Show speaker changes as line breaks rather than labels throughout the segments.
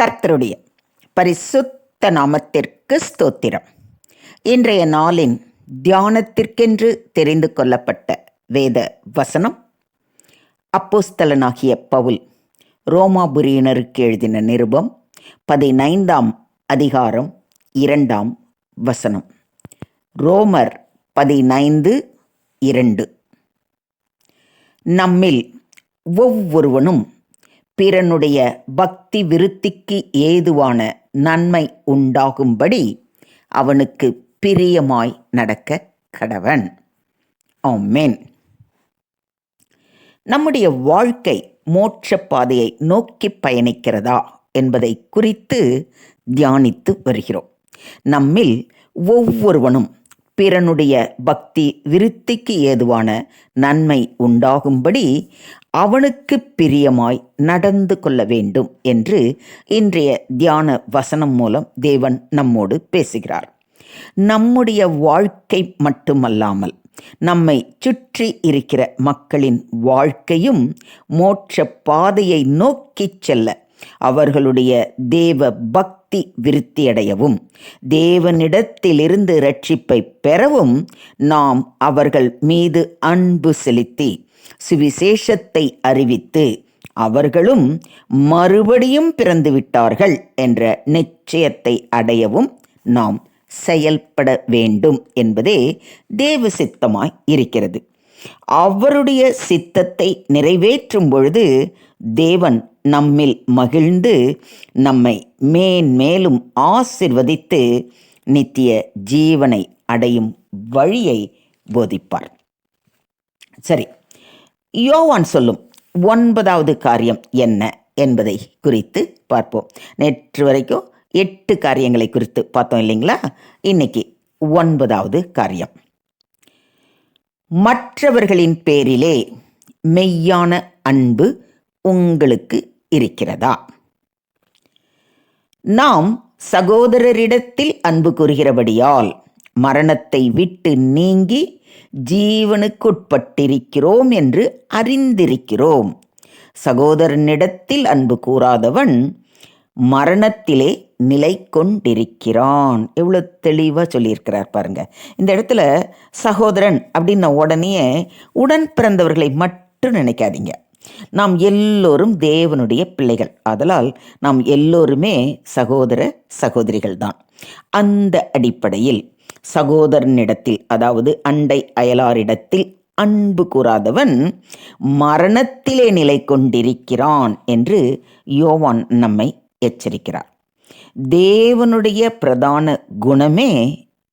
கர்த்தருடைய பரிசுத்த நாமத்திற்கு ஸ்தோத்திரம். இன்றைய நாளின் தியானத்திற்கென்று தெரிந்து கொள்ளப்பட்ட வேத வசனம் அப்போஸ்தலனாகிய பவுல் ரோமாபுரியினருக்கு எழுதின நிருபம் பதினைந்தாம் அதிகாரம் இரண்டாம் வசனம். ரோமர் பதினைந்து இரண்டு. நம்மில் ஒவ்வொருவனும் பிறனுடைய பக்தி விருத்திக்கு ஏதுவான நன்மை உண்டாகும்படி அவனுக்கு பிரியமாய் நடக்க கடவன். ஆமென். நம்முடைய வாழ்க்கை மோட்ச பாதையை நோக்கி பயணிக்கிறதா என்பதை குறித்து தியானித்து வருகிறோம். நம்மில் ஒவ்வொருவனும் பிறனுடைய பக்தி விருத்திக்கு ஏதுவான நன்மை உண்டாகும்படி அவனுக்கு பிரியமாய் நடந்து கொள்ள வேண்டும் என்று இன்றைய தியான வசனம் மூலம் தேவன் நம்மோடு பேசுகிறார். நம்முடைய வாழ்க்கை மட்டுமல்லாமல் நம்மை சுற்றி இருக்கிற மக்களின் வாழ்க்கையும் மோட்ச பாதையை நோக்கிச் செல்ல அவர்களுடைய தேவ பக்தி விருத்தியடையவும் தேவனிடத்திலிருந்து ரட்சிப்பை பெறவும் நாம் அவர்கள் மீது அன்பு செலுத்தி சுவிசேஷத்தை அறிவித்து அவர்களும் மறுபடியும் பிறந்து விட்டார்கள் என்ற நிச்சயத்தை அடையவும் நாம் செயல்பட வேண்டும் என்பதே தேவ சித்தமாய் இருக்கிறது. அவருடைய சித்தத்தை நிறைவேற்றும் பொழுது தேவன் நம்மில் மகிழ்ந்து நம்மை மேன்மேலும் ஆசிர்வதித்து நித்திய ஜீவனை அடையும் வழியை போதிப்பார். சரி யோவான் சொல்லும் ஒன்பதாவது காரியம் என்ன என்பதை குறித்து பார்ப்போம். நேற்று வரைக்கும் எட்டு காரியங்களை குறித்து பார்த்தோம் இல்லைங்களா? இன்னைக்கு ஒன்பதாவது காரியம். மற்றவர்களின் பேரிலே மெய்யான அன்பு உங்களுக்கு இருக்கிறதா? நாம் சகோதரரிடத்தில் அன்பு கூறுகிறபடியால் மரணத்தை விட்டு நீங்கி ஜீவனுக்குட்பட்டிருக்கிறோம் என்று அறிந்திருக்கிறோம். சகோதரனிடத்தில் அன்பு கூறாதவன் மரணத்திலே நிலை கொண்டிருக்கிறான் எவ்வளோ தெளிவாக சொல்லியிருக்கிறார் பாருங்க. இந்த இடத்துல சகோதரன் அப்படின்ன உடனே உடன் பிறந்தவர்களை மட்டும் நினைக்காதீங்க. நாம் எல்லோரும் தேவனுடைய பிள்ளைகள். அதனால் நாம் எல்லோருமே சகோதர சகோதரிகள் தான் அந்த அடிப்படையில் சகோதரனிடத்தில் அதாவது அண்டை அயலாரிடத்தில் அன்பு கூறாதவன் மரணத்திலே நிலை கொண்டிருக்கிறான் என்று யோவான் நம்மை எச்சரிக்கிறார். தேவனுடைய பிரதான குணமே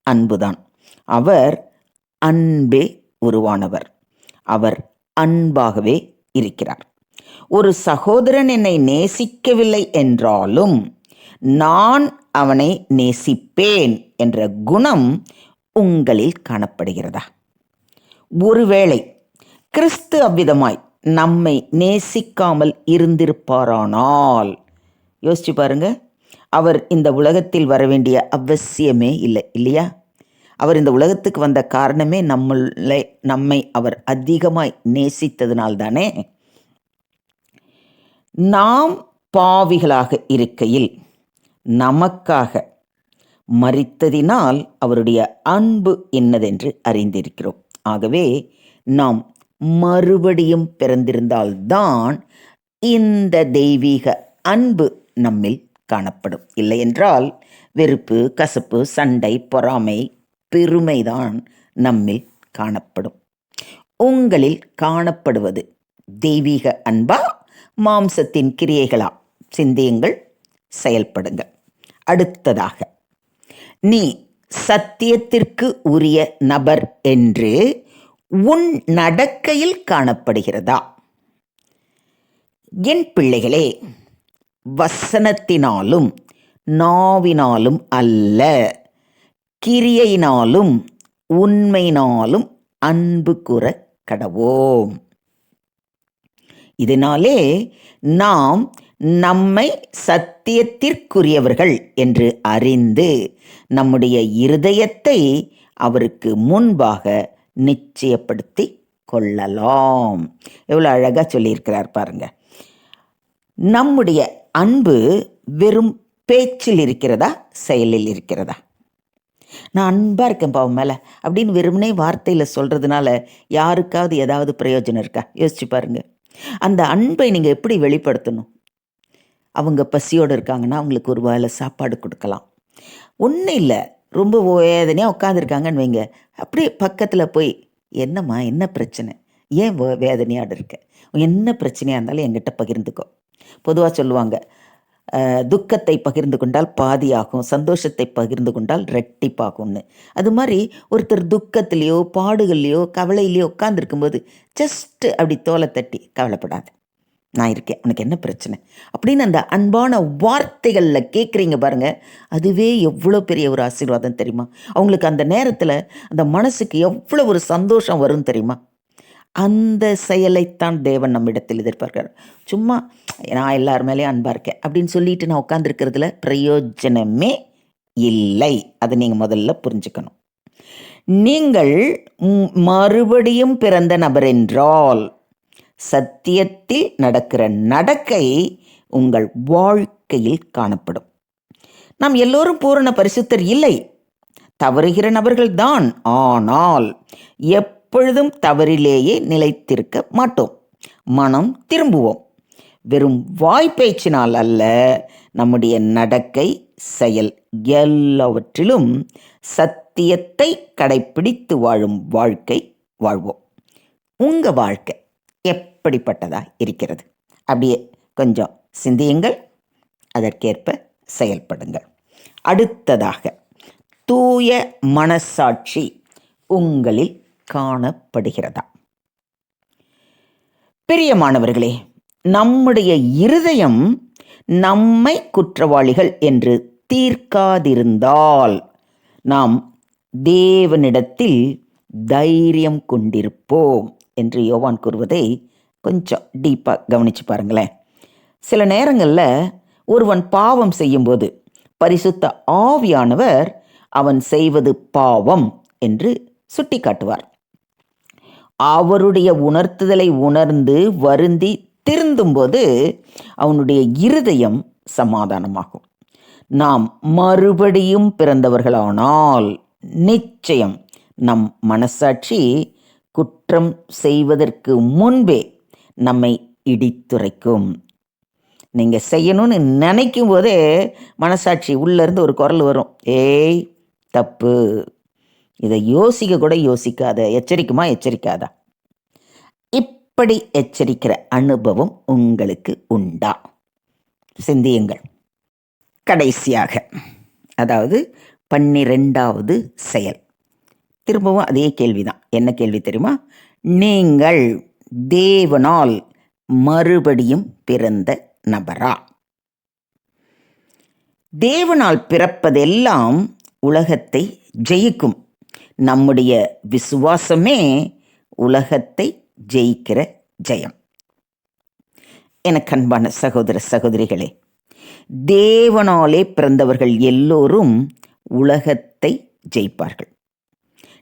அன்புதான். அவர் அன்பே உருவானவர். அவர் அன்பாகவே இருக்கிறார். ஒரு சகோதரன் என்னை நேசிக்கவில்லை என்றாலும் நான் அவனை நேசிப்பேன் என்ற குணம் உங்களில் காணப்படுகிறதா? ஒருவேளை கிறிஸ்து அவ்விதமாய் நம்மை நேசிக்காமல் இருந்திருப்பாரானால் யோசிச்சு பாருங்க. அவர் இந்த உலகத்தில் வர வேண்டிய அவசியமே இல்லை இல்லையா? அவர் இந்த உலகத்துக்கு வந்த காரணமே நம்மளை நம்மை அவர் அதிகமாய் நேசித்ததினால்தானே. நாம் பாவிகளாக இருக்கையில் நமக்காக மறித்ததினால் அவருடைய அன்பு என்னதென்று அறிந்திருக்கிறோம். ஆகவே நாம் மறுபடியும் பிறந்திருந்தால்தான் இந்த தெய்வீக அன்பு நம்மில் காணப்படும். இல்லை என்றால் வெறுப்பு கசப்பு சண்டை பொறாமை பெருமைதான் நம்மில் காணப்படும். உங்களில் காணப்படுவது தெய்வீக அன்பா மாம்சத்தின் கிரியைகளா? சிந்தியுங்கள் செயல்படுங்கள். அடுத்ததாக. நீ சத்தியத்திற்கு உரிய நபர் என்று உன் நடக்கையில் காணப்படுகிறதா? என் பிள்ளைகளே வசனத்தினாலும் நாவினாலும் அல்ல கிரியையினாலும் உண்மையினாலும் அன்பு கூற கடவோம். இதனாலே நாம் நம்மை சத்தியத்திற்குரியவர்கள் என்று அறிந்து நம்முடைய இருதயத்தை அவருக்கு முன்பாக நிச்சயப்படுத்தி கொள்ளலாம். எவ்வளோ அழகாக சொல்லியிருக்கிறார் பாருங்க. நம்முடைய அன்பு வெறும் பேச்சில் இருக்கிறதா செயலில் இருக்கிறதா? நான் அன்பாக இருக்கேன் பாவம் மேலே. அப்படின்னு வெறுமனே வார்த்தையில் சொல்கிறதுனால யாருக்காவது ஏதாவது பிரயோஜனம் இருக்கா? யோசிச்சு பாருங்க. அந்த அன்பை நீங்கள் எப்படி வெளிப்படுத்தணும்? அவங்க பசியோடு இருக்காங்கன்னா அவங்களுக்கு ஒரு வேளை சாப்பாடு கொடுக்கலாம். ஒன்றும் இல்லை. ரொம்ப வேதனையாக உட்காந்துருக்காங்கன்னு வைங்க. அப்படியே பக்கத்தில் போய் என்னம்மா என்ன பிரச்சனை? ஏன் வே- இருக்க? என்ன பிரச்சனையாக இருந்தாலும் என்கிட்ட பகிர்ந்துக்கோ. பொதுவாக சொல்லுவாங்க துக்கத்தை பகிர்ந்து கொண்டால் பாதியாகும். சந்தோஷத்தை பகிர்ந்து கொண்டால் ரெட்டிப்பாகும்னு. அது மாதிரி ஒருத்தர் துக்கத்திலேயோ பாடுகள்லையோ கவலையிலையோ உட்காந்துருக்கும்போது ஜஸ்ட்டு அப்படி தோலை தட்டி கவலைப்படாது. நான் இருக்கேன். உனக்கு என்ன பிரச்சனை? அப்படின்னு அந்த அன்பான வார்த்தைகளில் கேட்குறீங்க பாருங்க. அதுவே எவ்வளோ பெரிய ஒரு ஆசீர்வாதம் தெரியுமா? அவங்களுக்கு அந்த நேரத்தில் அந்த மனசுக்கு எவ்வளோ ஒரு சந்தோஷம் வரும் தெரியுமா? அந்த செயலைத்தான் தேவன் நம்மிடத்தில் எதிர்பார்க்கிறார். சும்மா நான் எல்லார் மேலேயும் அன்பாக இருக்கேன் அப்படின்னு சொல்லிட்டு நான் உட்காந்துருக்கிறதுல பிரயோஜனமே இல்லை. அதை நீங்கள் முதல்ல புரிஞ்சுக்கணும். நீங்கள் மறுபடியும் பிறந்த நபர் என்றால் சத்தியத்தில் நடக்கிற நடக்கை உங்கள் வாழ்க்கையில் காணப்படும். நாம் எல்லோரும் பூரண பரிசுத்தர் இல்லை. தவறுகிற நபர்கள்தான். ஆனால் எப்பொழுதும் தவறிலேயே நிலைத்திருக்க மாட்டோம். மனம் திரும்புவோம். வெறும் வாய்ப்பேச்சினால் அல்ல நம்முடைய நடக்கை செயல் எல்லாவற்றிலும் சத்தியத்தை கடைப்பிடித்து வாழும் வாழ்க்கை வாழ்வோம். உங்கள் வாழ்க்கை எப்படிப்பட்டதா இருக்கிறது? அப்படியே கொஞ்சம் சிந்தியுங்கள். அதற்கேற்ப செயல்படுங்கள். அடுத்ததாக தூய மனசாட்சி உங்களில் காணப்படுகிறதா? பிரியமானவர்களே நம்முடைய இருதயம் நம்மை குற்றவாளிகள் என்று தீர்க்காதிருந்தால் நாம் தேவனிடத்தில் தைரியம் கொண்டிருப்போம். என்று யோவான் கூறுவதை கொஞ்சம் டீப்பாக கவனிச்சு பாருங்களேன். சில நேரங்களில் ஒருவன் பாவம் செய்யும்போது பரிசுத்த ஆவியானவர் அவன் செய்வது பாவம் என்று சுட்டி காட்டுவார் அவருடைய உணர்த்துதலை உணர்ந்து வருந்தி திருந்தும்போது அவனுடைய இருதயம் சமாதானமாகும். நாம் மறுபடியும் பிறந்தவர்களானால் நிச்சயம் நம் மனசாட்சி குற்றம் செய்வதற்கு முன்பே நம்மை இடித்துரைக்கும். நீங்கள் செய்யணும்னு நினைக்கும் போதே மனசாட்சி உள்ளேருந்து ஒரு குரல் வரும். ஏய் தப்பு. இதை யோசிக்க கூட யோசிக்காத. எச்சரிக்குமா எச்சரிக்காதா? இப்படி எச்சரிக்கிற அனுபவம் உங்களுக்கு உண்டா? சிந்தியுங்கள். கடைசியாக. அதாவது பன்னிரெண்டாவது செயல். திரும்பவும் அதே கேள்விதான். என்ன கேள்வி தெரியுமா? நீங்கள் தேவனால் மறுபடியும் பிறந்த நபரா? தேவனால் பிறப்பதெல்லாம் உலகத்தை ஜெயிக்கும். நம்முடைய விசுவாசமே உலகத்தை ஜெயிக்கிற ஜெயம். எனக்கு அன்பான சகோதர சகோதரிகளே தேவனாலே பிறந்தவர்கள் எல்லோரும் உலகத்தை ஜெயிப்பார்கள்.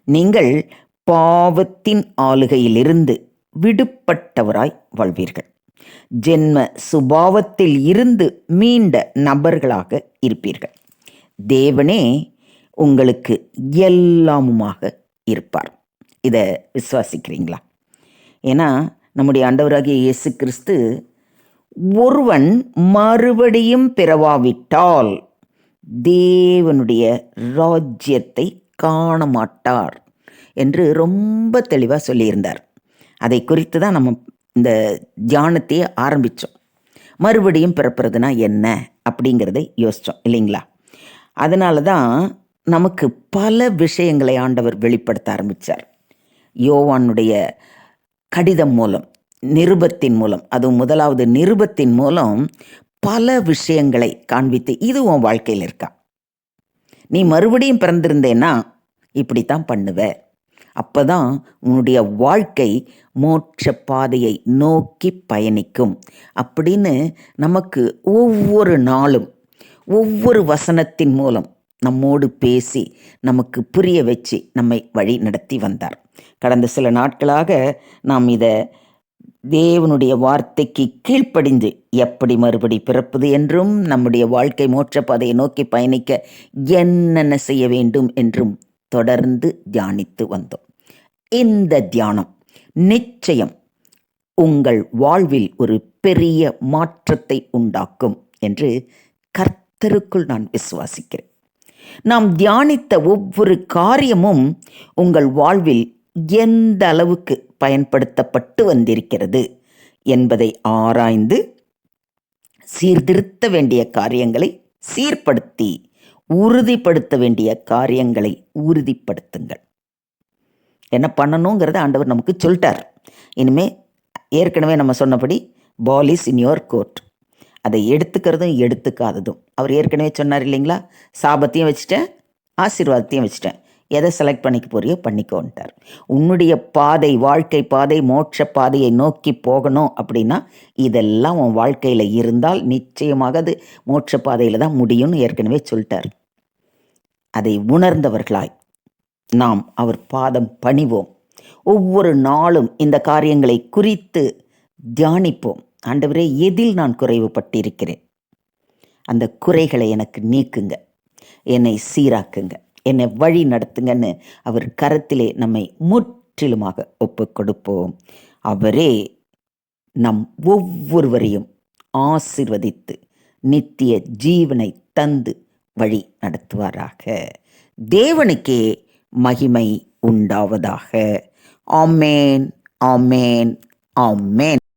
நீங்கள் பாவத்தின் ஆளுகையிலிருந்து விடுபட்டவராய் வாழ்வீர்கள். ஜென்ம சுபாவத்தில் இருந்து மீண்ட நபர்களாக இருப்பீர்கள். தேவனே உங்களுக்கு எல்லாமுமாக இருப்பார். இதை விசுவாசிக்கிறீங்களா? ஏன்னா நம்முடைய ஆண்டவராகிய இயேசு கிறிஸ்து ஒருவன் மறுபடியும் பிறவாவிட்டால் தேவனுடைய ராஜ்யத்தை காண மாட்டார் என்று ரொம்ப தெளிவாக சொல்லியிருந்தார். அதை குறித்து தான் நம்ம இந்த தியானத்தையே ஆரம்பித்தோம் மறுபடியும் பிறப்புறதுனா என்ன அப்படிங்கிறதை யோசித்தோம் இல்லைங்களா? அதனால தான் நமக்கு பல விஷயங்களை ஆண்டவர் வெளிப்படுத்த ஆரம்பித்தார் யோவானுடைய கடிதம் மூலம் நிருபத்தின் மூலம் அதுவும் முதலாவது நிருபத்தின் மூலம் பல விஷயங்களை காண்பித்து இதுவும் வாழ்க்கையில் இருக்கா? நீ மறுபடியும் பிறந்திருந்தேன்னா இப்படித்தான் பண்ணுவ. அப்பதான் உன்னுடைய வாழ்க்கை மோட்ச பாதையை நோக்கி பயணிக்கும். அப்படின்னு நமக்கு ஒவ்வொரு நாளும் ஒவ்வொரு வசனத்தின் மூலம் நம்மோடு பேசி நமக்கு புரிய வச்சு நம்மை வழி நடத்தி வந்தார். கடந்த சில நாட்களாக நாம் இதை தேவனுடைய வார்த்தைக்கு கீழ்ப்படிந்து எப்படி மறுபடி பிறப்பது என்றும் நம்முடைய வாழ்க்கை மோட்ச பாதையை நோக்கி பயணிக்க என்னென்ன செய்ய வேண்டும் என்றும் தொடர்ந்து தியானித்து வந்தோம். இந்த தியானம் நிச்சயம் உங்கள் வாழ்வில் ஒரு பெரிய மாற்றத்தை உண்டாக்கும் என்று கர்த்தருக்குள் நான் விசுவாசிக்கிறேன். நாம் தியானித்த ஒவ்வொரு காரியமும் உங்கள் வாழ்வில் எந்த அளவுக்கு பயன்படுத்தப்பட்டு வந்திருக்கிறது என்பதை ஆராய்ந்து சீர்திருத்த வேண்டிய காரியங்களை சீர்படுத்தி உறுதிப்படுத்த வேண்டிய காரியங்களை உறுதிப்படுத்துங்கள். என்ன பண்ணணுங்கிறத ஆண்டவர் நமக்கு சொல்லிட்டார். இனிமே ஏற்கனவே நம்ம சொன்னபடி ball is in your court. அதை எடுத்துக்கிறதும் எடுத்துக்காததும். அவர் ஏற்கனவே சொன்னார் இல்லைங்களா? சாபத்தையும் வச்சுட்டேன் ஆசீர்வாதத்தையும் வச்சுட்டேன். எதை செலக்ட் பண்ணிக்க போறியோ பண்ணிக்கோன்ட்டார். உன்னுடைய பாதை வாழ்க்கை பாதை மோட்ச பாதையை நோக்கி போகணும் அப்படின்னா இதெல்லாம் உன் வாழ்க்கையில் இருந்தால் நிச்சயமாக அது மோட்ச பாதையில் தான் முடியும்னு ஏற்கனவே சொல்லிட்டார். அதை உணர்ந்தவர்களாய் நாம் அவர் பாதம் பணிவோம். ஒவ்வொரு நாளும் இந்த காரியங்களை குறித்து தியானிப்போம். ஆண்டவரே எதில் நான் குறைவுபட்டிருக்கிறேன்? அந்த குறைகளை எனக்கு நீக்குங்க. என்னை சீராக்குங்க. என்னை வழி நடத்துங்கன்னு அவர் கரத்திலே நம்மை முற்றிலுமாக ஒப்பு கொடுப்போம் அவரே நம் ஒவ்வொருவரையும் ஆசிர்வதித்து நித்திய ஜீவனை தந்து வழி நடத்துவாராக. தேவனுக்கே மகிமை உண்டாவதாக. ஆமேன் ஆமேன் ஆமேன்.